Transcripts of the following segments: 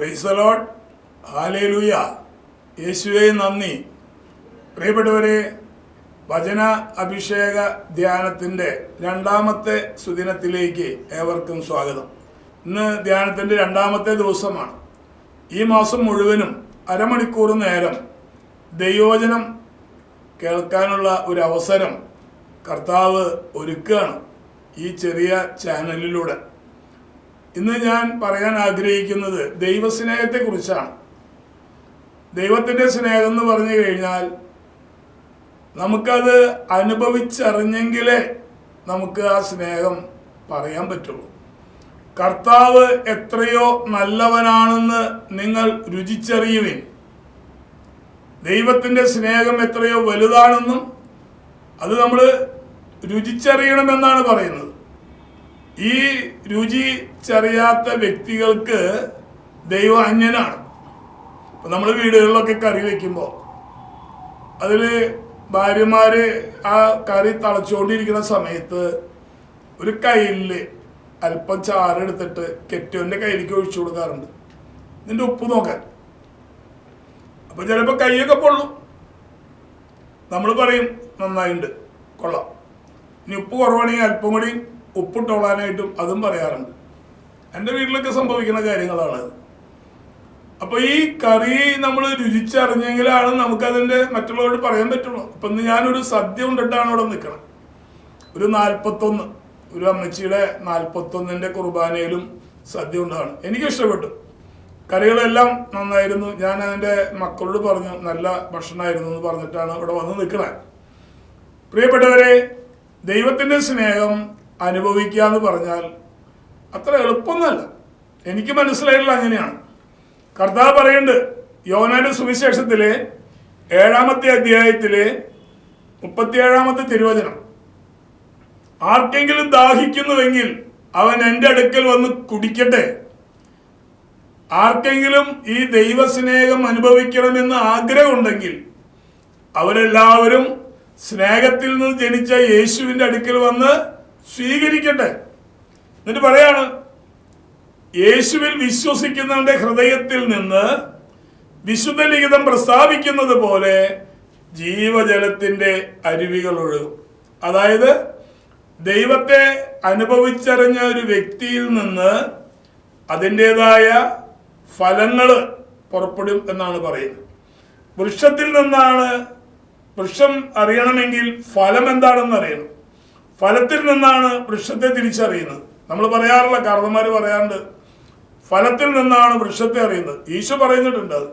പ്രൈസലോട്ട് hallelujah യേശുവെ നന്ദി. പ്രിയപ്പെട്ടവരെ വചന അഭിഷേക ധ്യാനത്തിന്റെ രണ്ടാമത്തെ സുദിനത്തിലേക്ക് ഏവർക്കും സ്വാഗതം. ഇന്ന് ധ്യാനത്തിന്റെ രണ്ടാമത്തെ ദിവസമാണ്. ഈ മാസം മുഴുവനും അരമണിക്കൂർ നേരം ദൈവവചനം കേൾക്കാനുള്ള ഒരു അവസരം കർത്താവ് ഒരുക്കുകയാണ് ഈ ചെറിയ ചാനലിലൂടെ. ഇന്ന് ഞാൻ പറയാൻ ആഗ്രഹിക്കുന്നത് ദൈവസ്നേഹത്തെക്കുറിച്ചാണ്. ദൈവത്തിന്റെ സ്നേഹം എന്ന് പറഞ്ഞു കഴിഞ്ഞാൽ നമുക്കത് അനുഭവിച്ചറിഞ്ഞെങ്കിലേ നമുക്ക് ആ സ്നേഹം പറയാൻ പറ്റുള്ളൂ. കർത്താവ് എത്രയോ നല്ലവനാണെന്ന് നിങ്ങൾ രുചിച്ചറിയുവിൻ. ദൈവത്തിന്റെ സ്നേഹം എത്രയോ വലുതാണെന്നും അത് നമ്മൾ രുചിച്ചറിയണമെന്നാണ് പറയുന്നത്. ഈ രുചി ചറിയാത്ത വ്യക്തികൾക്ക് ദൈവം അന്യനാണ്. നമ്മൾ വീടുകളിലൊക്കെ കറി വെക്കുമ്പോൾ അതിൽ ഭാര്യമാർ ആ കറി തളച്ചുകൊണ്ടിരിക്കുന്ന സമയത്ത് ഒരു കയ്യിൽ അല്പം ചാറെടുത്തിട്ട് കെറ്റോന്റെ കയ്യിലേക്ക് ഒഴിച്ചു കൊടുക്കാറുണ്ട്. ഇതിന്റെ ഉപ്പ് നോക്കാൻ. അപ്പം ചിലപ്പോൾ കൈയൊക്കെ പൊള്ളും. നമ്മൾ പറയും നന്നായിട്ടുണ്ട് കൊള്ളാം. ഇനി ഉപ്പ് കുറവാണെങ്കിൽ അല്പം കൂടി ഉപ്പിട്ടോളാനായിട്ടും അതും പറയാറുണ്ട്. എന്റെ വീട്ടിലൊക്കെ സംഭവിക്കുന്ന കാര്യങ്ങളാണ് അപ്പൊ ഈ കറി നമ്മൾ രുചിച്ചറിഞ്ഞെങ്കിലാണ് നമുക്കതിന്റെ മറ്റുള്ളവരോട് പറയാൻ പറ്റുള്ളൂ. അപ്പൊ ഇന്ന് ഞാനൊരു സദ്യ കൊണ്ടിട്ടാണ് അവിടെ നിൽക്കണം ഒരു നാൽപ്പത്തൊന്ന് ഒരു അമ്മച്ചിയുടെ നാൽപ്പത്തൊന്നിന്റെ കുർബാനയിലും സദ്യ ഉണ്ടാണ് എനിക്ക് ഇഷ്ടപ്പെട്ടു. കറികളെല്ലാം നന്നായിരുന്നു. ഞാൻ അതിന്റെ മക്കളോട് പറഞ്ഞു നല്ല ഭക്ഷണമായിരുന്നു എന്ന് പറഞ്ഞിട്ടാണ് ഇവിടെ വന്ന് നിൽക്കുന്നത് പ്രിയപ്പെട്ടവരെ ദൈവത്തിന്റെ സ്നേഹം അനുഭവിക്കുക എന്ന് പറഞ്ഞാൽ അത്ര എളുപ്പമൊന്നുമല്ല. എനിക്ക് മനസ്സിലായിട്ടുള്ള അങ്ങനെയാണ്. കർത്താവ് പറയുന്നുണ്ട് യോനാന്റെ സുവിശേഷത്തിലെ ഏഴാമത്തെ അധ്യായത്തിലെ മുപ്പത്തിയേഴാമത്തെ തിരുവചനം. ആർക്കെങ്കിലും ദാഹിക്കുന്നുവെങ്കിൽ അവൻ എന്റെ അടുക്കൽ വന്ന് കുടിക്കട്ടെ. ആർക്കെങ്കിലും ഈ ദൈവസ്നേഹം അനുഭവിക്കണമെന്ന് ആഗ്രഹമുണ്ടെങ്കിൽ അവരെല്ലാവരും സ്നേഹത്തിൽ നിന്ന് ജനിച്ച യേശുവിന്റെ അടുക്കൽ വന്ന് സ്വീകരിക്കട്ടെ. എന്നിട്ട് പറയാണ് യേശുവിൽ വിശ്വസിക്കുന്നവന്റെ ഹൃദയത്തിൽ നിന്ന് വിശുദ്ധ ലിഖിതം പ്രസ്താവിക്കുന്നത് പോലെ ജീവജലത്തിന്റെ അരുവികൾ ഒഴുകും. അതായത് ദൈവത്തെ അനുഭവിച്ചറിഞ്ഞ ഒരു വ്യക്തിയിൽ നിന്ന് അതിന്റെതായ ഫലങ്ങൾ പുറപ്പെടും എന്നാണ് പറയുന്നത്. വൃക്ഷത്തിൽ നിന്നാണ് വൃക്ഷം അറിയണമെങ്കിൽ ഫലം എന്താണെന്ന് അറിയണം. ഫലത്തിൽ നിന്നാണ് വൃക്ഷത്തെ തിരിച്ചറിയുന്നത്. നമ്മൾ പറയാറുള്ള കാരണന്മാർ പറയാറുണ്ട് ഫലത്തിൽ നിന്നാണ് വൃക്ഷത്തെ അറിയുന്നത്. ഈശോ പറയുന്നിട്ടുണ്ട് അത്.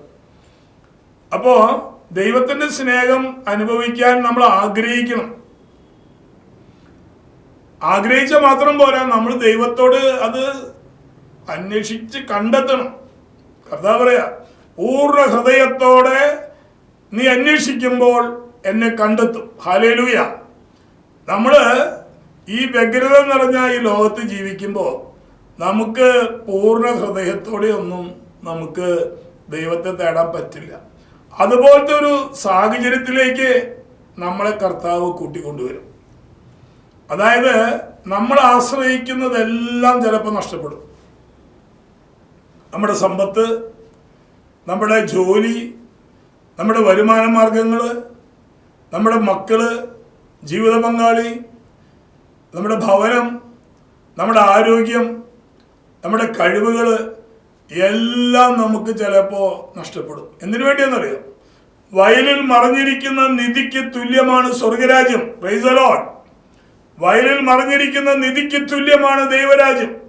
അപ്പോ ദൈവത്തിന്റെ സ്നേഹം അനുഭവിക്കാൻ നമ്മൾ ആഗ്രഹിക്കണം. ആഗ്രഹിച്ച മാത്രം പോരാ നമ്മൾ ദൈവത്തോട് അത് അന്വേഷിച്ച് കണ്ടെത്തണം. കർത്താവ് പറയാ പൂർണ ഹൃദയത്തോടെ നീ അന്വേഷിക്കുമ്പോൾ എന്നെ കണ്ടെത്തും. ഹാലേലൂയ നമ്മൾ ഈ വ്യഗ്രത നിറഞ്ഞ ഈ ലോകത്ത് ജീവിക്കുമ്പോൾ നമുക്ക് പൂർണ ഹൃദയത്തോടെ ഒന്നും നമുക്ക് ദൈവത്തെ തേടാൻ പറ്റില്ല. അതുപോലത്തെ ഒരു സാഹചര്യത്തിലേക്ക് നമ്മളെ കർത്താവ് കൂട്ടിക്കൊണ്ടുവരും. അതായത് നമ്മൾ ആശ്രയിക്കുന്നതെല്ലാം ചിലപ്പോൾ നഷ്ടപ്പെടും. നമ്മുടെ സമ്പത്ത് നമ്മുടെ ജോലി നമ്മുടെ വരുമാന മാർഗങ്ങൾ നമ്മുടെ മക്കൾ ജീവിത പങ്കാളി നമ്മുടെ ഭവനം നമ്മുടെ ആരോഗ്യം നമ്മുടെ കഴിവുകൾ എല്ലാം നമുക്ക് ചിലപ്പോൾ നഷ്ടപ്പെടും. എന്തിനു വേണ്ടിയെന്നറിയാം? വയലിൽ മറഞ്ഞിരിക്കുന്ന നിധിക്ക് തുല്യമാണ് സ്വർഗരാജ്യം. റൈസലോൺ വയലിൽ മറഞ്ഞിരിക്കുന്ന നിധിക്ക് തുല്യമാണ് ദൈവരാജ്യം.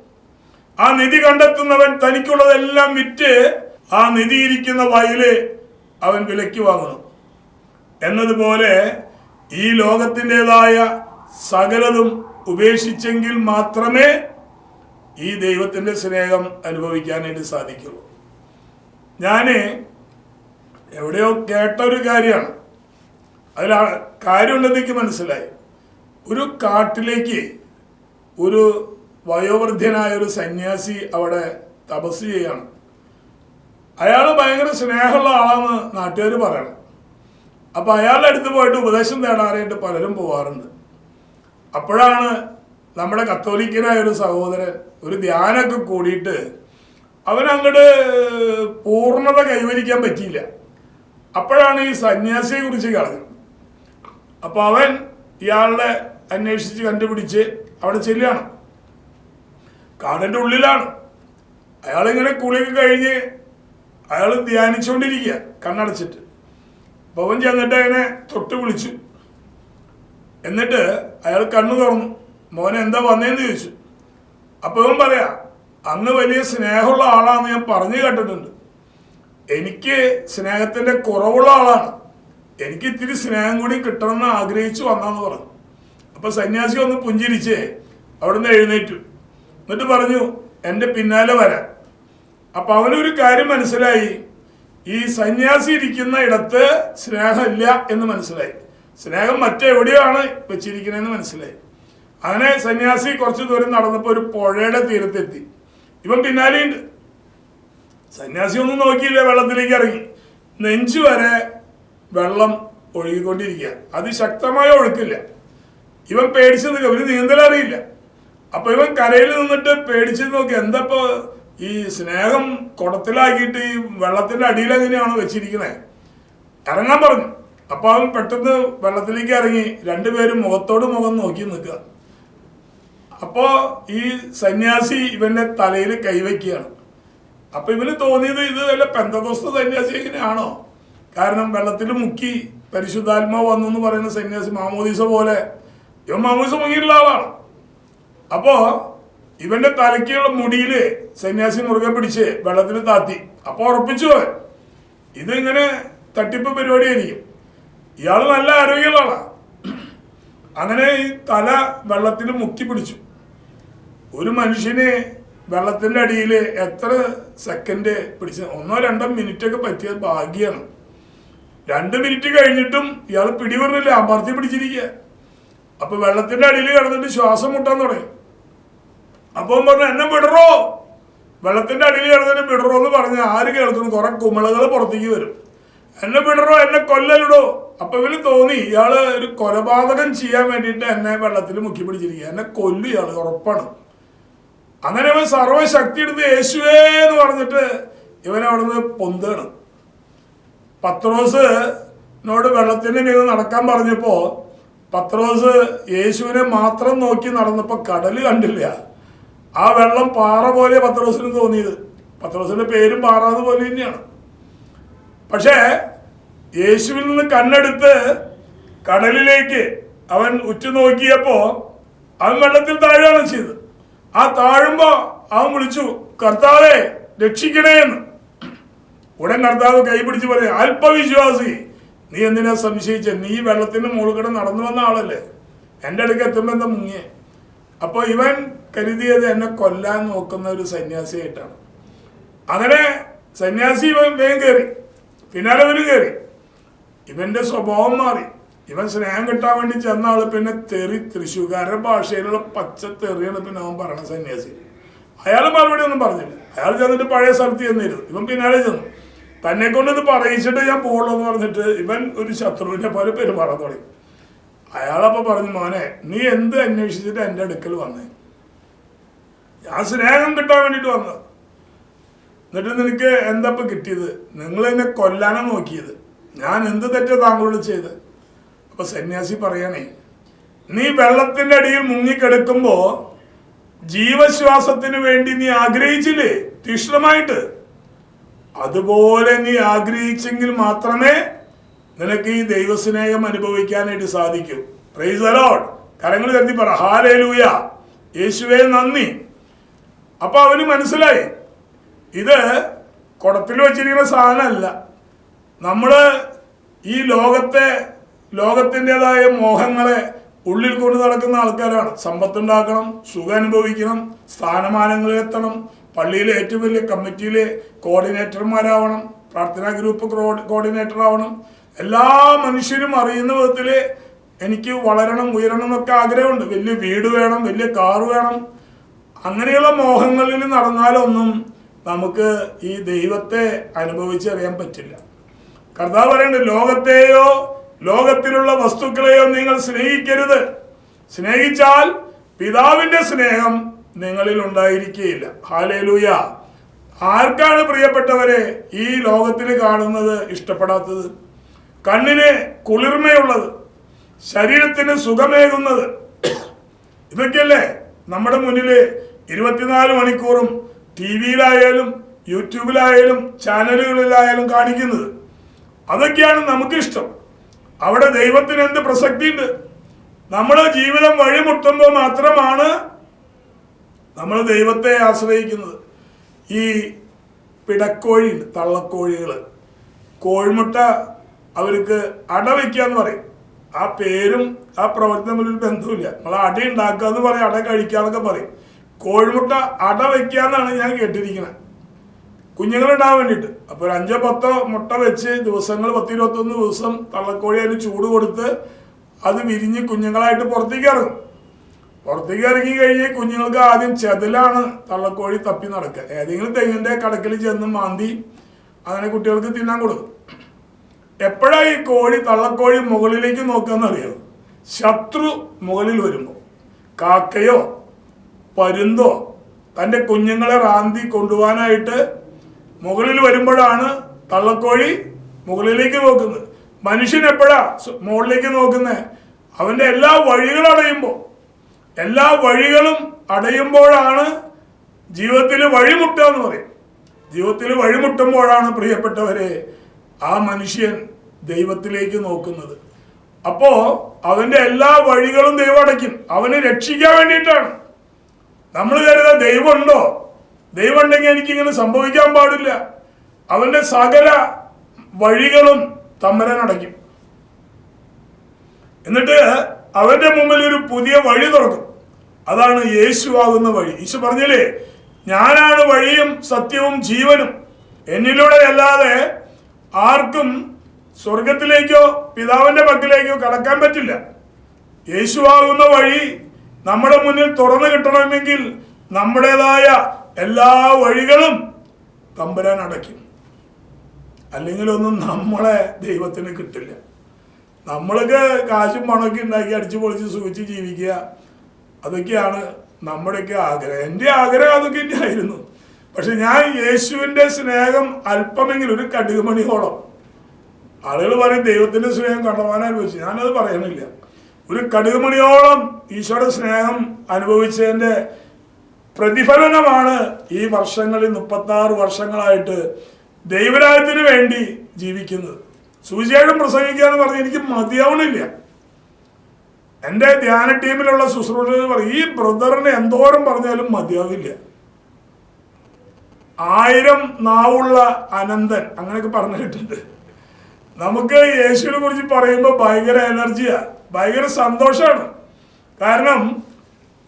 ആ നിധി കണ്ടെത്തുന്നവൻ തനിക്കുള്ളതെല്ലാം വിറ്റ് ആ നിധിയിരിക്കുന്ന വയൽ അവൻ വിലയ്ക്ക് വാങ്ങുന്നു. എന്നതുപോലെ ഈ ലോകത്തിന്റെതായ സകലതും ഉപേക്ഷിച്ചെങ്കിൽ മാത്രമേ ഈ ദൈവത്തിന്റെ സ്നേഹം അനുഭവിക്കാനായിട്ട് സാധിക്കുള്ളൂ. ഞാൻ എവിടെയോ കേട്ട ഒരു കാര്യമാണ്. അതിൽ കാര്യമുള്ളതേക്ക് മനസ്സിലായി. ഒരു കാട്ടിലേക്ക് ഒരു വയോവൃദ്ധനായ ഒരു സന്യാസി അവിടെ തപസ് ചെയ്യാണ്. അയാൾ ഭയങ്കര സ്നേഹമുള്ള ആളാന്ന് നാട്ടുകാർ പറയണം. അപ്പോൾ അയാളുടെ അടുത്ത് പോയിട്ട് ഉപദേശം തേടാനായിട്ട് പലരും പോവാറുണ്ട്. അപ്പോഴാണ് നമ്മുടെ കത്തോലിക്കനായ ഒരു സഹോദരൻ ഒരു ധ്യാനമൊക്കെ കൂടിയിട്ട് അവൻ അങ്ങോട്ട് പൂർണത കൈവരിക്കാൻ പറ്റിയില്ല. അപ്പോഴാണ് ഈ സന്യാസിയെ കുറിച്ച് കളഞ്ഞത്. അപ്പൊ അവൻ ഇയാളുടെ അന്വേഷിച്ച് കണ്ടുപിടിച്ച് അവിടെ ചെല്ലുകയാണ്. കാടിന്റെ ഉള്ളിലാണ്. അയാളിങ്ങനെ കുളിയൊക്കെ കഴിഞ്ഞ് അയാൾ ധ്യാനിച്ചുകൊണ്ടിരിക്കുക കണ്ണടച്ചിട്ട്. അപ്പൊ അവൻ ചെന്നിട്ട് അതിനെ തൊട്ട് വിളിച്ചു. എന്നിട്ട് അയാൾ കണ്ണു തുറന്നു. മോൻ എന്താ വന്നേന്ന് ചോദിച്ചു. അപ്പൊ ഇവൻ പറയാ അന്ന് വലിയ സ്നേഹമുള്ള ആളാന്ന് ഞാൻ പറഞ്ഞു കേട്ടിട്ടുണ്ട്. എനിക്ക് സ്നേഹത്തിന്റെ കുറവുള്ള ആളാണ്. എനിക്ക് ഇത്തിരി സ്നേഹം കൂടി കിട്ടണമെന്ന് ആഗ്രഹിച്ചു വന്നാന്ന് പറഞ്ഞു. അപ്പൊ സന്യാസി ഒന്ന് പുഞ്ചിരിച്ച് അവിടുന്ന് എഴുന്നേറ്റു. എന്നിട്ട് പറഞ്ഞു എന്റെ പിന്നാലെ വരാൻ അപ്പൊ അവനൊരു കാര്യം മനസ്സിലായി. ഈ സന്യാസി ഇരിക്കുന്ന ഇടത്ത് സ്നേഹമില്ല എന്ന് മനസ്സിലായി. സ്നേഹം മറ്റെവിടെയാണ് വെച്ചിരിക്കുന്നതെന്ന് മനസ്സിലായി. അങ്ങനെ സന്യാസി കുറച്ച് ദൂരം നടന്നപ്പോൾ ഒരു പുഴയുടെ തീരത്തെത്തി. ഇവൻ പിന്നാലെയുണ്ട് സന്യാസി ഒന്നും നോക്കിയില്ല വെള്ളത്തിലേക്ക് ഇറങ്ങി. നെഞ്ചു വരെ വെള്ളം ഒഴുകിക്കൊണ്ടിരിക്കുക. അതിശക്തമായ ഒഴുക്കില്ല. ഇവൻ പേടിച്ച് നിൽക്കുക ഇവന് നീന്തൽ അറിയില്ല. അപ്പൊ ഇവൻ കരയിൽ നിന്നിട്ട് പേടിച്ച് നോക്കി എന്തപ്പോ ഈ സ്നേഹം കുടത്തിലാക്കിയിട്ട് ഈ വെള്ളത്തിന്റെ അടിയിൽ എങ്ങനെയാണ് വെച്ചിരിക്കുന്നത് ഇറങ്ങാൻ പറഞ്ഞു. അപ്പൊ അവൻ പെട്ടെന്ന് വെള്ളത്തിലേക്ക് ഇറങ്ങി രണ്ടുപേരും മുഖത്തോട് മുഖം നോക്കി നിൽക്കുക. അപ്പോൾ ഈ സന്യാസി ഇവന്റെ തലയിൽ കൈവയ്ക്കുകയാണ്. അപ്പൊ ഇവന് തോന്നിയത് ഇത് വല്ല പെന്തദോസ്ത സന്യാസി എങ്ങനെയാണോ കാരണം വെള്ളത്തിൽ മുക്കി പരിശുദ്ധാത്മാവ് വന്നു എന്ന് പറയുന്ന സന്യാസി മാമോദീസ പോലെ ഇവൻ മാമോദീസ മുങ്ങിയിട്ടുള്ള ആളാണ്. അപ്പോ ഇവന്റെ തലയ്ക്കുള്ള മുടിയിൽ സന്യാസി മുറുകെ പിടിച്ച് വെള്ളത്തിൽ താത്തി. അപ്പോൾ ഉറപ്പിച്ചു ഇതിങ്ങനെ തട്ടിപ്പ് പരിപാടിയായിരിക്കും. ഇയാൾ നല്ല ആരോഗ്യമുള്ള ആളാണ് അങ്ങനെ ഈ തല വെള്ളത്തിൽ മുക്കി പിടിച്ചു. ഒരു മനുഷ്യന് വെള്ളത്തിന്റെ അടിയിൽ എത്ര സെക്കൻഡ് പിടിച്ച ഒന്നോ രണ്ടോ മിനിറ്റൊക്കെ പറ്റിയത് ഭാഗ്യമാണ് രണ്ട് മിനിറ്റ് കഴിഞ്ഞിട്ടും ഇയാൾ പിടിപെടുന്നില്ല അമർത്തി പിടിച്ചിരിക്കുക അപ്പൊ വെള്ളത്തിന്റെ അടിയിൽ കിടന്നിട്ട് ശ്വാസം മുട്ടാൻ തുടങ്ങി. അപ്പൊ പറഞ്ഞു എന്നെ വിടറോ? വെള്ളത്തിന്റെ അടിയിൽ കിടന്നിട്ട് വിടറോ എന്ന് പറഞ്ഞ് ആര് കേൾക്കുന്നു? കുറെ കുമിളകൾ പുറത്തേക്ക് വരും. എന്നെ വിടറോ? എന്നെ കൊല്ലലിടോ? അപ്പൊ ഇവന് തോന്നി ഇയാൾ ഒരു കൊലപാതകം ചെയ്യാൻ വേണ്ടിയിട്ട് എന്നെ വെള്ളത്തിൽ മുക്കി പിടിച്ചിരിക്കുക. എന്നെ കൊല്ലു ഇയാൾ ഉറപ്പാണ്. അങ്ങനെ ഇവൻ സർവശക്തി എടുത്ത് യേശുവേ എന്ന് പറഞ്ഞിട്ട് ഇവൻ അവിടുന്ന് പൊന്താണ് പത്രോസിനോട് വെള്ളത്തിന് മീത് നടക്കാൻ പറഞ്ഞപ്പോ പത്രോസ് യേശുവിനെ മാത്രം നോക്കി നടന്നപ്പോ കടൽ കണ്ടില്ല. ആ വെള്ളം പാറ പോലെ പത്രോസിന് തോന്നിയത്. പത്രോസിന്റെ പേരും പാറാന്ന് പോലെ തന്നെയാണ്. പക്ഷേ യേശുവിൽ നിന്ന് കണ്ണെടുത്ത് കടലിലേക്ക് അവൻ ഉറ്റുനോക്കിയപ്പോ അവൻ വെള്ളത്തിൽ താഴുകയാണ് ചെയ്തത്. ആ താഴുമ്പോ അവൻ വിളിച്ചു കർത്താവെ രക്ഷിക്കണേ എന്ന്. ഉടൻ കർത്താവ് കൈ പിടിച്ച് പറയും അല്പവിശ്വാസി നീ എന്തിനാ സംശയിച്ച? നീ വെള്ളത്തിന്റെ മുകളിൽ നടന്നു വന്ന ആളല്ലേ? എന്റെ അടുക്ക് എത്തുമ്പോ എന്താ മുങ്ങിയേ? അപ്പൊ ഇവൻ കരുതിയത് എന്നെ കൊല്ലാൻ നോക്കുന്ന ഒരു സന്യാസിയായിട്ടാണ്. അങ്ങനെ സന്യാസി ഇവൻ വേഗം കയറി. പിന്നാലെ ഇവന് കയറി. ഇവന്റെ സ്വഭാവം മാറി. ഇവൻ സ്നേഹം കിട്ടാൻ വേണ്ടി ചെന്ന ആൾ പിന്നെ തെറി തൃശ്ശൂക്കാരുടെ ഭാഷയിലുള്ള പച്ച തെറിയാണ് പിന്നെ അവൻ പറയണ സന്യാസി. അയാൾ മറുപടി ഒന്നും പറഞ്ഞില്ല. അയാൾ ചെന്നിട്ട് പഴയ സ്ഥലത്ത് ചെന്നിരുന്നു ഇവൻ പിന്നാലെ ചെന്നു. തന്നെ കൊണ്ട് ഇത് പറയിച്ചിട്ട് ഞാൻ പോകുള്ളൂ എന്ന് പറഞ്ഞിട്ട് ഇവൻ ഒരു ശത്രുവിനെ പോലെ പെരുമാറാൻ തുടങ്ങി. അയാളപ്പോ പറഞ്ഞു മോനെ നീ എന്ത് അന്വേഷിച്ചിട്ട് എന്റെ അടുക്കൽ വന്നേ? ഞാൻ സ്നേഹം കിട്ടാൻ വേണ്ടിട്ട് വന്നത്. എന്നിട്ട് നിനക്ക് എന്താ ഇപ്പൊ കിട്ടിയത്? നിങ്ങൾ എന്നെ കൊല്ലാനാണ് നോക്കിയത്. ഞാൻ എന്ത് തെറ്റാ താങ്കളോട് ചെയ്ത്. അപ്പൊ സന്യാസി പറയണേ നീ വെള്ളത്തിന്റെ അടിയിൽ മുങ്ങിക്കിടക്കുമ്പോ ജീവശ്വാസത്തിന് വേണ്ടി നീ ആഗ്രഹിച്ചില്ലേ? തീക്ഷ്ണമായിട്ട് അതുപോലെ നീ ആഗ്രഹിച്ചെങ്കിൽ മാത്രമേ നിനക്ക് ഈ ദൈവസ്നേഹം അനുഭവിക്കാനായിട്ട് സാധിക്കൂ. പ്രൈസ് അലോഡ് കരങ്ങൾ കരുതി പറ ഹാലേലൂയ യേശുവേ നന്ദി. അപ്പൊ അവന് മനസ്സിലായി. ഇത് കുടത്തിൽ വെച്ചിരിക്കുന്ന സാധനമല്ല. നമ്മൾ ഈ ലോകത്തെ ലോകത്തിന്റെതായ മോഹങ്ങളെ ഉള്ളിൽ കൊണ്ട് നടക്കുന്ന ആൾക്കാരാണ്. സമ്പത്തുണ്ടാക്കണം സുഖം അനുഭവിക്കണം സ്ഥാനമാനങ്ങളിൽ എത്തണം പള്ളിയിലെ ഏറ്റവും വലിയ കമ്മിറ്റിയിലെ കോർഡിനേറ്റർമാരാവണം പ്രാർത്ഥനാ ഗ്രൂപ്പ് കോർഡിനേറ്റർ ആവണം എല്ലാ മനുഷ്യരും അറിയുന്ന വിധത്തിൽ എനിക്ക് വളരണം ഉയരണം എന്നൊക്കെ ആഗ്രഹമുണ്ട്. വലിയ വീട് വേണം വലിയ കാറ് വേണം. അങ്ങനെയുള്ള മോഹങ്ങളിൽ നടന്നാലൊന്നും നമുക്ക് ഈ ദൈവത്തെ അനുഭവിച്ചറിയാൻ പറ്റില്ല. കർത്താവ് പറയുന്നുണ്ട് ലോകത്തെയോ ലോകത്തിലുള്ള വസ്തുക്കളെയോ നിങ്ങൾ സ്നേഹിക്കരുത്. സ്നേഹിച്ചാൽ പിതാവിന്റെ സ്നേഹം നിങ്ങളിൽ ഉണ്ടായിരിക്കുകയില്ല. ഹാലേലൂയ ആർക്കാണ് പ്രിയപ്പെട്ടവരെ ഈ ലോകത്തിൽ കാണുന്നത് ഇഷ്ടപ്പെടാത്തത്? കണ്ണിന് കുളിർമയുള്ളത് ശരീരത്തിന് സുഖമേകുന്നത്. ഇതൊക്കെയല്ലേ നമ്മുടെ മുന്നിൽ ഇരുപത്തിനാല് മണിക്കൂറും ടി വിയിലായാലും യൂട്യൂബിലായാലും ചാനലുകളിലായാലും കാണിക്കുന്നത്? അതൊക്കെയാണ് നമുക്കിഷ്ടം. അവിടെ ദൈവത്തിന് എന്ത് പ്രസക്തിയുണ്ട്? നമ്മുടെ ജീവിതം വഴിമുട്ടുമ്പോൾ മാത്രമാണ് നമ്മൾ ദൈവത്തെ ആശ്രയിക്കുന്നത്. ഈ പിടക്കോഴി തള്ളക്കോഴികൾ കോഴിമുട്ട അവർക്ക് അട വയ്ക്കുക എന്ന് പറയും. ആ പേരും ആ പ്രവർത്തനം തമ്മിൽ ഒരു ബന്ധമില്ല നമ്മൾ അട ഉണ്ടാക്കുക എന്ന് പറയും അട കഴിക്കുക എന്നൊക്കെ പറയും. കോഴിമുട്ട അട വയ്ക്കുക എന്നാണ് ഞാൻ കേട്ടിരിക്കുന്നത്. കുഞ്ഞുങ്ങളുണ്ടാവാൻ വേണ്ടിയിട്ട്. അപ്പോൾ ഒരു അഞ്ചോ പത്തോ മുട്ട വെച്ച് ദിവസങ്ങൾ പത്ത് ഇരുപത്തൊന്ന് ദിവസം തള്ളക്കോഴി അതിന് ചൂട് കൊടുത്ത് അത് വിരിഞ്ഞ് കുഞ്ഞുങ്ങളായിട്ട് പുറത്തേക്ക് ഇറങ്ങും. പുറത്തേക്ക് ഇറങ്ങി കഴിഞ്ഞ് കുഞ്ഞുങ്ങൾക്ക് ആദ്യം ചെതിലാണ് തള്ളക്കോഴി തപ്പി നടക്കുക. ഏതെങ്കിലും തെങ്ങിന്റെ കടക്കിൽ ചെന്ന് മാന്തി അങ്ങനെ കുട്ടികൾക്ക് തിന്നാൻ കൊടുക്കും. എപ്പോഴാ ഈ കോഴി തള്ളക്കോഴി മുകളിലേക്ക് നോക്കാന്നറിയോ ശത്രു മുകളിൽ വരുമ്പോൾ കാക്കയോ പരുന്തോ തന്റെ കുഞ്ഞുങ്ങളെ റാന്തി കൊണ്ടുപോകാനായിട്ട് മുകളിൽ വരുമ്പോഴാണ് തള്ളക്കോഴി മുകളിലേക്ക് നോക്കുന്നത്. മനുഷ്യൻ എപ്പോഴാ മുകളിലേക്ക് നോക്കുന്നത് അവന്റെ എല്ലാ വഴികളും അടയുമ്പോൾ എല്ലാ വഴികളും അടയുമ്പോഴാണ് ജീവിതത്തിൽ വഴിമുട്ടുക എന്ന് പറയും. ജീവിതത്തിൽ വഴിമുട്ടുമ്പോഴാണ് പ്രിയപ്പെട്ടവരെ ആ മനുഷ്യൻ ദൈവത്തിലേക്ക് നോക്കുന്നത്. അപ്പോ അവന്റെ എല്ലാ വഴികളും ദൈവം അടയ്ക്കും. അവനെ രക്ഷിക്കാൻ വേണ്ടിയിട്ടാണ്. നമ്മൾ കരുത ദൈവമുണ്ടോ? ദൈവം ഉണ്ടെങ്കിൽ എനിക്കിങ്ങനെ സംഭവിക്കാൻ പാടില്ല. അവന്റെ സകല വഴികളും തമ്മരൻ അടയ്ക്കും. എന്നിട്ട് അവന്റെ മുമ്പിൽ ഒരു പുതിയ വഴി തുറക്കും. അതാണ് യേശുവാകുന്ന വഴി. യേശു പറഞ്ഞില്ലേ ഞാനാണ് വഴിയും സത്യവും ജീവനും. എന്നിലൂടെ അല്ലാതെ ആർക്കും സ്വർഗത്തിലേക്കോ പിതാവിന്റെ പക്കലേക്കോ കടക്കാൻ പറ്റില്ല. യേശുവാകുന്ന വഴി നമ്മുടെ മുന്നിൽ തുറന്നു കിട്ടണമെങ്കിൽ നമ്മുടേതായ എല്ലാ വഴികളും തമ്പുരാൻ അടയ്ക്കും. അല്ലെങ്കിലൊന്നും നമ്മളെ ദൈവത്തിന് കിട്ടില്ല. നമ്മളൊക്കെ കാശും പണമൊക്കെ ഉണ്ടാക്കി അടിച്ചു പൊളിച്ച് സൂക്ഷിച്ച് ജീവിക്കുക. അതൊക്കെയാണ് നമ്മുടെയൊക്കെ ആഗ്രഹം. എന്റെ ആഗ്രഹം അതൊക്കെ തന്നെയായിരുന്നു പക്ഷെ ഞാൻ യേശുവിന്റെ സ്നേഹം അല്പമെങ്കിലും ഒരു കടുകുമണിയോളം. ആളുകൾ പറയും ദൈവത്തിന്റെ സ്നേഹം കണ്ടവാനായി വെച്ച് ഞാനത് പറയണില്ല. ഒരു കടുകുമണിയോളം ഈശോയുടെ സ്നേഹം അനുഭവിച്ചതിന്റെ പ്രതിഫലനമാണ് ഈ വർഷങ്ങളിൽ മുപ്പത്തി ആറ് വർഷങ്ങളായിട്ട് ദൈവരാജ്യത്തിന് വേണ്ടി ജീവിക്കുന്നത്. സുവിശേഷം പ്രസംഗിക്കുക എന്ന് പറഞ്ഞ് എനിക്ക് മതിയാവണില്ല. എന്റെ ധ്യാന ടീമിലുള്ള ശുശ്രൂഷ പറയും ഈ ബ്രദറിനെ എന്തോരം പറഞ്ഞാലും മതിയാവില്ല. ആയിരം നാവുള്ള അനന്തൻ അങ്ങനെയൊക്കെ പറഞ്ഞിട്ടുണ്ട് നമുക്ക് യേശുവിനെ കുറിച്ച് പറയുമ്പോൾ ഭയങ്കര എനർജിയാ ഭയങ്കര സന്തോഷമാണ്. കാരണം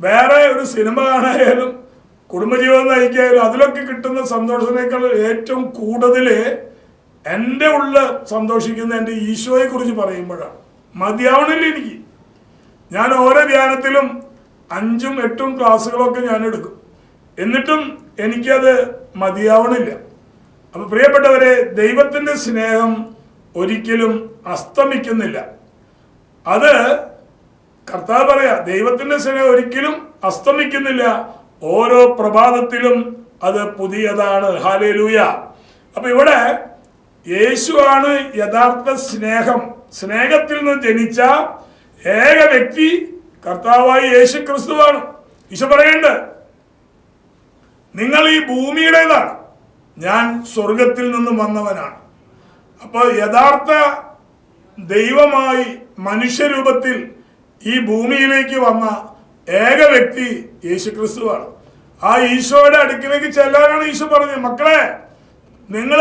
വേറെ ഒരു സിനിമ കാണായാലും കുടുംബജീവിതം നയിക്കായാലും അതിലൊക്കെ കിട്ടുന്ന സന്തോഷത്തിനേക്കാൾ ഏറ്റവും കൂടുതൽ എന്റെ ഉള്ള സന്തോഷിക്കുന്ന എന്റെ ഈശോയെ കുറിച്ച് പറയുമ്പോഴാണ്. മതിയാവണില്ല എനിക്ക്. ഞാൻ ഓരോ ധ്യാനത്തിലും അഞ്ചും എട്ടും ക്ലാസ്സുകളൊക്കെ ഞാൻ എടുക്കും. എന്നിട്ടും എനിക്കത് മതിയാവണില്ല. അപ്പൊ പ്രിയപ്പെട്ടവരെ ദൈവത്തിന്റെ സ്നേഹം ഒരിക്കലും അസ്തമിക്കുന്നില്ല. അത് കർത്താവ് പറയാ ദൈവത്തിന്റെ സ്നേഹം ഒരിക്കലും അസ്തമിക്കുന്നില്ല. ഓരോ പ്രഭാതത്തിലും അത് പുതിയതാണ്. ഹാലേലൂയ അപ്പൊ ഇവിടെ യേശുവാണ് യഥാർത്ഥ സ്നേഹം. സ്നേഹത്തിൽ നിന്ന് ജനിച്ച ഏക വ്യക്തി കർത്താവായി യേശു ക്രിസ്തുവാണ് ഈശോ പറയണ്ട് നിങ്ങൾ ഈ ഭൂമിയുടേതാണ്. ഞാൻ സ്വർഗത്തിൽ നിന്നും വന്നവനാണ്. അപ്പോൾ യഥാർത്ഥ ദൈവമായി മനുഷ്യരൂപത്തിൽ ഈ ഭൂമിയിലേക്ക് വന്ന ഏക വ്യക്തി യേശു ക്രിസ്തുവാണ് ആ ഈശോയുടെ അടുക്കിലേക്ക് ചെല്ലാനാണ് ഈശോ പറഞ്ഞത്. മക്കളെ നിങ്ങൾ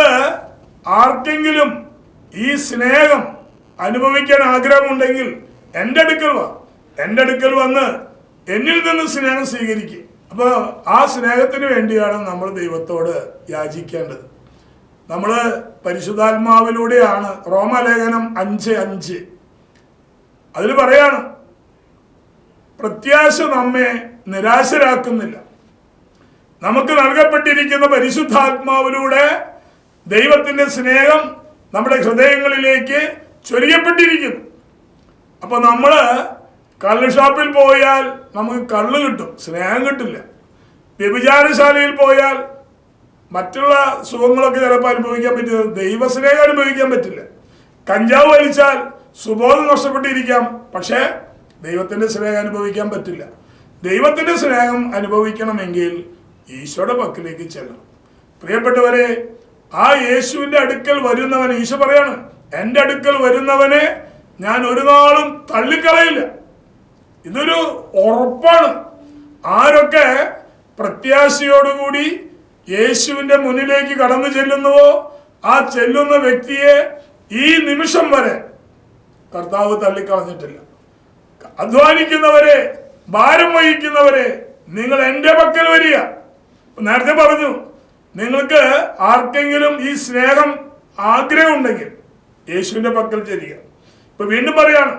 ആർക്കെങ്കിലും ഈ സ്നേഹം അനുഭവിക്കാൻ ആഗ്രഹമുണ്ടെങ്കിൽ എന്റെ അടുക്കൽ വാ. എന്റെ അടുക്കൽ വന്ന് എന്നിൽ നിന്ന് സ്നേഹം സ്വീകരിക്കും. അപ്പോൾ ആ സ്നേഹത്തിന് വേണ്ടിയാണ് നമ്മൾ ദൈവത്തോട് യാചിക്കേണ്ടത്. നമ്മൾ പരിശുദ്ധാത്മാവിലൂടെയാണ് റോമലേഖനം അഞ്ച് അഞ്ച്. അതിൽ പറയാണ് പ്രത്യാശ നമ്മെ നിരാശരാക്കുന്നില്ല. നമുക്ക് നൽകപ്പെട്ടിരിക്കുന്ന പരിശുദ്ധാത്മാവിലൂടെ ദൈവത്തിന്റെ സ്നേഹം നമ്മുടെ ഹൃദയങ്ങളിലേക്ക് ചൊരിയപ്പെട്ടിരിക്കുന്നു. അപ്പൊ നമ്മൾ കള്ള് ഷോപ്പിൽ പോയാൽ നമുക്ക് കള്ള് കിട്ടും സ്നേഹം കിട്ടില്ല. വ്യഭിചാരശാലയിൽ പോയാൽ മറ്റുള്ള സുഖങ്ങളൊക്കെ ചിലപ്പോൾ അനുഭവിക്കാൻ പറ്റില്ല ദൈവസ്നേഹം അനുഭവിക്കാൻ പറ്റില്ല. കഞ്ചാവ് വലിച്ചാൽ സുബോധം നഷ്ടപ്പെട്ടിരിക്കാം. പക്ഷേ ദൈവത്തിന്റെ സ്നേഹം അനുഭവിക്കാൻ പറ്റില്ല. ദൈവത്തിന്റെ സ്നേഹം അനുഭവിക്കണമെങ്കിൽ ഈശോയുടെ പക്കലേക്ക് ചെല്ലണം. പ്രിയപ്പെട്ടവരെ ആ യേശുവിന്റെ അടുക്കൽ വരുന്നവൻ ഈശോ പറയാണ് എന്റെ അടുക്കൽ വരുന്നവനെ ഞാൻ ഒരു നാളും തള്ളിക്കളയില്ല. ഇതൊരു ഉറപ്പാണ്. ആരൊക്കെ പ്രത്യാശയോടുകൂടി യേശുവിന്റെ മുന്നിലേക്ക് കടന്നു ചെല്ലുന്നുവോ ആ ചെല്ലുന്ന വ്യക്തിയെ ഈ നിമിഷം വരെ കർത്താവ് തള്ളിക്കളഞ്ഞിട്ടില്ല. അധ്വാനിക്കുന്നവരെ ഭാരം വഹിക്കുന്നവരെ നിങ്ങൾ എന്റെ പക്കൽ വരിക. നേരത്തെ പറഞ്ഞു നിങ്ങൾക്ക് ആർക്കെങ്കിലും ഈ സ്നേഹം ആഗ്രഹമുണ്ടെങ്കിൽ യേശുവിന്റെ പക്കൽ ചെല്ലുക. ഇപ്പൊ വീണ്ടും പറയാണ്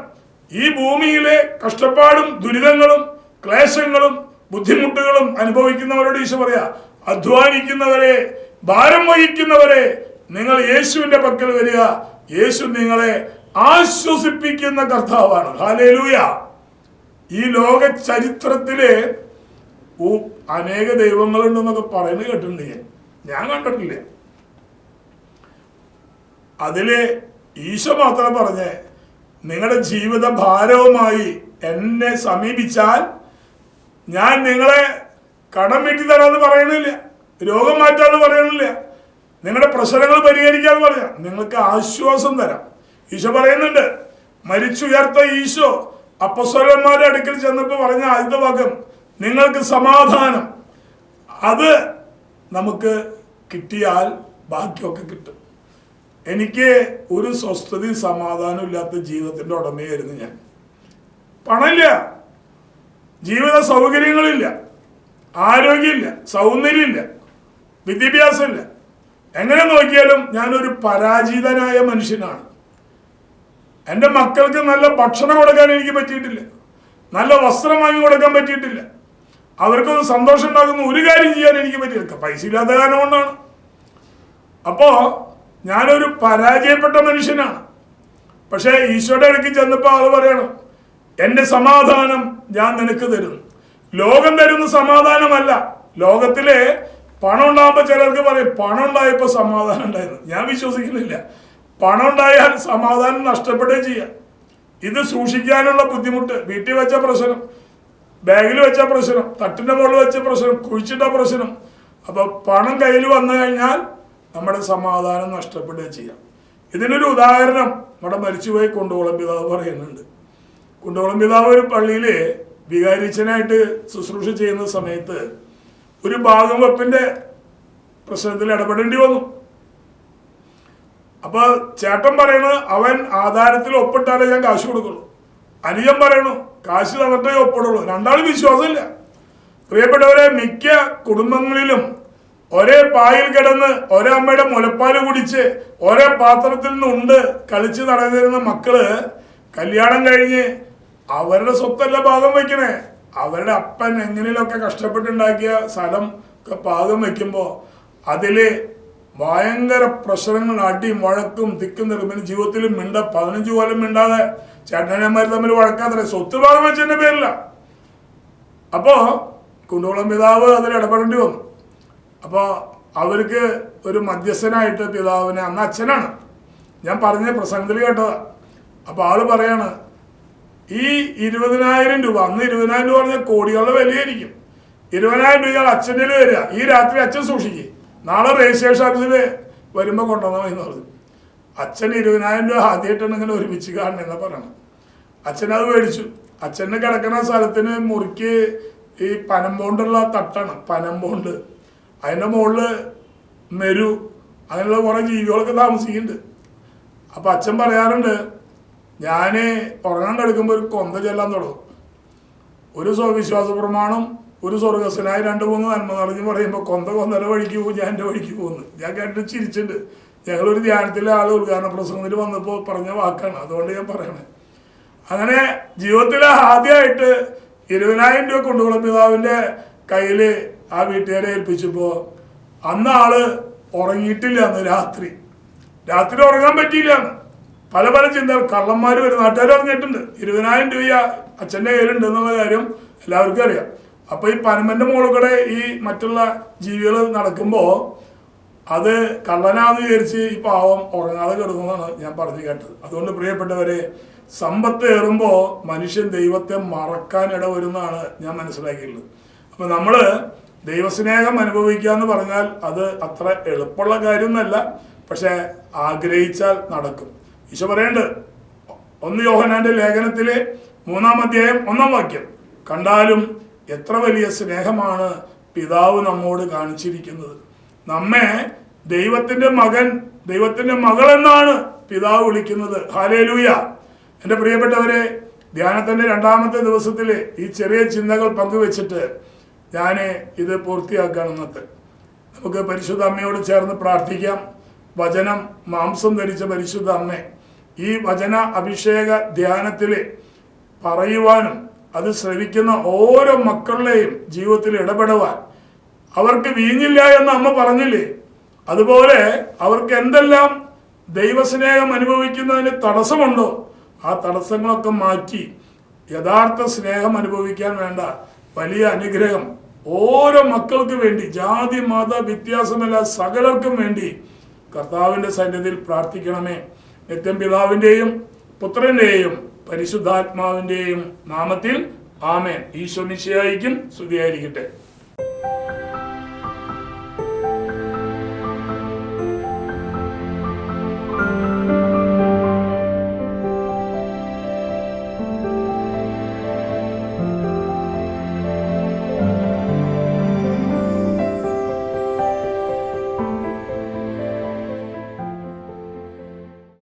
ഈ ഭൂമിയിലെ കഷ്ടപ്പാടും ദുരിതങ്ങളും ക്ലേശങ്ങളും ബുദ്ധിമുട്ടുകളും അനുഭവിക്കുന്നവരോട് ഈശോ പറയാ അധ്വാനിക്കുന്നവരെ ഭാരം വഹിക്കുന്നവരെ നിങ്ങൾ യേശുവിന്റെ പക്കൽ വരിക. യേശു നിങ്ങളെ ആശ്വസിപ്പിക്കുന്ന കർത്താവാണ്. ഹാലേലൂയ ഈ ലോക ചരിത്രത്തിൽ അനേക ദൈവങ്ങളുണ്ടെന്നൊക്കെ പറയുന്നത് കേട്ടിട്ടുണ്ട് ഞാൻ. ഞാൻ കണ്ടിട്ടില്ല. അതിൽ ഈശോ മാത്രം പറഞ്ഞേ നിങ്ങളുടെ ജീവിത ഭാരവുമായി എന്നെ സമീപിച്ചാൽ ഞാൻ നിങ്ങളെ കടം വീട്ടി തരാമെന്ന് പറയണില്ല രോഗം മാറ്റാന്ന് പറയണില്ല നിങ്ങളുടെ പ്രശ്നങ്ങൾ പരിഹരിക്കാന്ന് പറയാം നിങ്ങൾക്ക് ആശ്വാസം തരാം. ഈശോ പറയുന്നുണ്ട് മരിച്ചുയർത്ത ഈശോ അപ്പസ്വലന്മാരുടെ അടുക്കൽ ചെന്നപ്പോൾ പറഞ്ഞ ആദ്യത്തെ ഭാഗം നിങ്ങൾക്ക് സമാധാനം. അത് നമുക്ക് കിട്ടിയാൽ ബാക്കിയൊക്കെ കിട്ടും. എനിക്ക് ഒരു സ്വസ്ഥതയും സമാധാനം ഇല്ലാത്ത ജീവിതത്തിന്റെ ഉടമയായിരുന്നു ഞാൻ. പണമില്ല. ജീവിത സൗകര്യങ്ങളില്ല. ആരോഗ്യമില്ല. സൗന്ദര്യമില്ല. വിദ്യാഭ്യാസമില്ല. എങ്ങനെ നോക്കിയാലും ഞാനൊരു പരാജിതനായ മനുഷ്യനാണ്. എന്റെ മക്കൾക്ക് നല്ല ഭക്ഷണം കൊടുക്കാൻ എനിക്ക് പറ്റിയിട്ടില്ല. നല്ല വസ്ത്രം വാങ്ങി കൊടുക്കാൻ പറ്റിയിട്ടില്ല. അവർക്കൊന്ന് സന്തോഷം ഉണ്ടാക്കുന്ന ഒരു കാര്യം ചെയ്യാൻ എനിക്ക് പറ്റിയില്ല. പൈസ ഇല്ലാത്ത കാരണം കൊണ്ടാണ്. അപ്പോ ഞാനൊരു പരാജയപ്പെട്ട മനുഷ്യനാണ്. പക്ഷേ ഈശോയുടെ അടുക്ക് ചെന്നപ്പോൾ ആൾ പറയണം എന്റെ സമാധാനം ഞാൻ നിനക്ക് തരും. ലോകം തരുന്ന സമാധാനമല്ല. ലോകത്തിലെ പണം ഉണ്ടാകുമ്പോൾ ചിലർക്ക് പറയും പണം ഉണ്ടായപ്പോൾ സമാധാനം ഉണ്ടായിരുന്നു. ഞാൻ വിശ്വസിക്കുന്നില്ല. പണം ഉണ്ടായാൽ സമാധാനം നഷ്ടപ്പെടുകയും ചെയ്യാം. ഇത് സൂക്ഷിക്കാനുള്ള ബുദ്ധിമുട്ട് വീട്ടിൽ വെച്ച പ്രശ്നം ബാഗിൽ വെച്ച പ്രശ്നം തട്ടിന്റെ മുകളിൽ വെച്ച പ്രശ്നം കുഴിച്ചിട്ട പ്രശ്നം. അപ്പൊ പണം കയ്യിൽ വന്നു കഴിഞ്ഞാൽ നമ്മുടെ സമാധാനം നഷ്ടപ്പെടുകയും ചെയ്യാം. ഇതിനൊരു ഉദാഹരണം നമ്മുടെ മരിച്ചുപോയി കുണ്ടോളം പിതാവ് പറയുന്നുണ്ട്. കുണ്ടോളം പിതാവ് ഒരു പള്ളിയിൽ വികാരിച്ചനായിട്ട് ശുശ്രൂഷ ചെയ്യുന്ന സമയത്ത് ഒരു ഭാഗം വെപ്പിന്റെ പ്രശ്നത്തിൽ ഇടപെടേണ്ടി വന്നു. അപ്പൊ ചേട്ടൻ പറയുന്നത് അവൻ ആധാരത്തിൽ ഒപ്പിട്ടാലേ ഞാൻ കാശ് കൊടുക്കുള്ളൂ. അനുജൻ പറയണു കാശ് തന്നിട്ടേ ഒപ്പിടുള്ളൂ. രണ്ടാളും വിശ്വാസമില്ല. പ്രിയപ്പെട്ടവരെ മിക്ക കുടുംബങ്ങളിലും ഒരേ പായിൽ കിടന്ന് ഒരേ അമ്മയുടെ മുലപ്പാൽ കുടിച്ച് ഒരേ പാത്രത്തിൽ നിന്ന് ഉണ്ട് കളിച്ച് നടന്നിരുന്ന മക്കൾ കല്യാണം കഴിഞ്ഞ് അവരുടെ സ്വത്തല്ല ഭാഗം വെക്കണേ. അവരുടെ അപ്പൻ എങ്ങനെയൊക്കെ കഷ്ടപ്പെട്ടുണ്ടാക്കിയ സ്ഥലം ഒക്കെ പാകം വെക്കുമ്പോൾ അതിൽ ഭയങ്കര പ്രശ്നങ്ങൾ അടിയും വഴക്കും തിക്കും നിറമിന് ജീവിതത്തിൽ മിണ്ട പതിനഞ്ച് കൊല്ലം മിണ്ടാതെ ചേട്ടനന്മാർ തമ്മിൽ വഴക്കാതെ സ്വത്ത് ഭാഗം വെച്ചതിന്റെ പേരില്ല. അപ്പോ കുണ്ടോളം പിതാവ് അതിൽ ഇടപെടേണ്ടി വന്നു. അപ്പോൾ അവർക്ക് ഒരു മധ്യസ്ഥനായിട്ട് പിതാവിനെ അന്ന് അച്ഛനാണ്. ഞാൻ പറഞ്ഞ പ്രസംഗത്തിൽ കേട്ടതാ. അപ്പോൾ ആൾ പറയാണ് ഈ ഇരുപതിനായിരം രൂപ അന്ന് ഇരുപതിനായിരം രൂപ പറഞ്ഞാൽ കോടികളുടെ വിലയായിരിക്കും. ഇരുപതിനായിരം രൂപ ഇയാൾ അച്ഛന്റെ വരിക. ഈ രാത്രി അച്ഛൻ സൂക്ഷിക്കും. നാളെ രജിസ്ട്രേഷൻ ഓഫീസിൽ വരുമ്പോൾ കൊണ്ടുവന്നാൽ എന്ന് പറഞ്ഞു. അച്ഛൻ ഇരുപതിനായിരം രൂപ ആദ്യമായിട്ടാണ് ഇങ്ങനെ ഒരുമിച്ച് കാണണമെന്ന് പറയണം അച്ഛൻ അത് മേടിച്ചു. അച്ഛന് കിടക്കുന്ന സ്ഥലത്തിന് മുറിക്ക് ഈ പനമ്പോണ്ടുള്ള തട്ടാണ് പനമ്പോണ്ട് അതിന്റെ മുകളിൽ മെരു അങ്ങനെയുള്ള കുറേ ജീവികളൊക്കെ താമസിക്കുന്നുണ്ട്. അപ്പം അച്ഛൻ പറയാറുണ്ട് ഞാൻ ഉറങ്ങാൻ കിടക്കുമ്പോൾ ഒരു കൊന്ത ചെല്ലാൻ തുടങ്ങും. ഒരു സ്വവിശ്വാസ പ്രമാണം ഒരു സ്വർഗസ്വനായി രണ്ട് മൂന്ന് നന്മ എന്ന് പറയുമ്പോൾ കൊന്ത കൊന്നര വഴിക്ക് പോകും ഞാൻ എന്റെ വഴിക്ക് പോകുന്നു. ഞാൻ കേട്ട് ചിരിച്ചിട്ടുണ്ട്. ഞങ്ങളൊരു ധ്യാനത്തിലെ ആൾ ഉദ്ഘാടന പ്രസംഗത്തിൽ വന്നപ്പോൾ പറഞ്ഞ വാക്കാണ്. അതുകൊണ്ട് ഞാൻ പറയണേ. അങ്ങനെ ജീവിതത്തിൽ ആദ്യമായിട്ട് ഇരുപതിനായിരം രൂപ കൊണ്ടുപോകുന്ന പിതാവിന്റെ കയ്യിൽ ആ വീട്ടുകാരെ ഏൽപ്പിച്ചപ്പോൾ അന്ന് ആൾ ഉറങ്ങിയിട്ടില്ല അന്ന് രാത്രി. രാത്രി ഉറങ്ങാൻ പറ്റിയില്ല പല പല ചിന്തകൾ. കള്ളന്മാർ വരും നാട്ടുകാർ അറിഞ്ഞിട്ടുണ്ട് ഇരുപതിനായിരം രൂപ അച്ഛന്റെ കയ്യിലുണ്ട് എന്നുള്ള കാര്യം എല്ലാവർക്കും അറിയാം. അപ്പൊ ഈ പനമ്പന്റെ മുകളിൽ ഈ മറ്റുള്ള ജീവികൾ നടക്കുമ്പോൾ അത് കള്ളനാന്ന് വിചാരിച്ച് ഈ പാവം ഉറങ്ങാതെ കിടക്കുന്നതാണ് ഞാൻ പറഞ്ഞു കേട്ടത്. അതുകൊണ്ട് പ്രിയപ്പെട്ടവരെ സമ്പത്ത് ഏറുമ്പോൾ മനുഷ്യൻ ദൈവത്തെ മറക്കാൻ ഇടവരുന്നതാണ് ഞാൻ മനസ്സിലാക്കിയിട്ടുള്ളത്. അപ്പൊ നമ്മൾ ദൈവസ്നേഹം അനുഭവിക്കുക എന്ന് പറഞ്ഞാൽ അത് അത്ര എളുപ്പമുള്ള കാര്യമൊന്നുമല്ല പക്ഷെ ആഗ്രഹിച്ചാൽ നടക്കും. ഈശോ പറയേണ്ടത് ഒന്ന് യോഹനാന്റെ ലേഖനത്തിലെ മൂന്നാം അധ്യായം ഒന്നാം വാക്യം കണ്ടാലും എത്ര വലിയ സ്നേഹമാണ് പിതാവ് നമ്മോട് കാണിച്ചിരിക്കുന്നത്. നമ്മെ ദൈവത്തിന്റെ മകൻ ദൈവത്തിന്റെ മകൾ എന്നാണ് പിതാവ് വിളിക്കുന്നത്. ഹാലേലൂയ. എന്റെ പ്രിയപ്പെട്ടവരെ ധ്യാനത്തിന്റെ രണ്ടാമത്തെ ദിവസത്തിൽ ഈ ചെറിയ ചിന്തകൾ പങ്കുവെച്ചിട്ട് ഞാൻ ഇത് പൂർത്തിയാക്കുകയാണ് ഇന്നത്തെ നമുക്ക് പരിശുദ്ധ അമ്മയോട് ചേർന്ന് പ്രാർത്ഥിക്കാം. വചനം മാംസം ധരിച്ച പരിശുദ്ധ അമ്മ ഈ വചന അഭിഷേക ധ്യാനത്തിൽ പറയുവാനും അത് ശ്രവിക്കുന്ന ഓരോ മക്കളുടെയും ജീവിതത്തിൽ ഇടപെടുവാൻ. അവർക്ക് വീഞ്ഞില്ല എന്ന് അമ്മ പറഞ്ഞില്ലേ? അതുപോലെ അവർക്ക് എന്തെല്ലാം ദൈവസ്നേഹം അനുഭവിക്കുന്നതിന് തടസ്സമുണ്ടോ? ആ തടസ്സങ്ങളൊക്കെ മാറ്റി യഥാർത്ഥ സ്നേഹം അനുഭവിക്കാൻ വേണ്ട വലിയ അനുഗ്രഹം ഓരോ മക്കൾക്ക് വേണ്ടി ജാതി മത വ്യത്യാസമല്ല സകലർക്കും വേണ്ടി കർത്താവിന്റെ സന്നിധിയിൽ പ്രാർത്ഥിക്കണമേ. നിത്യം പിതാവിന്റെയും പുത്രന്റെയും പരിശുദ്ധാത്മാവിന്റെയും നാമത്തിൽ ആമേൻ. ഈശോ നിശ്ചയായിരിക്കും സ്തുതിയായിരിക്കട്ടെ.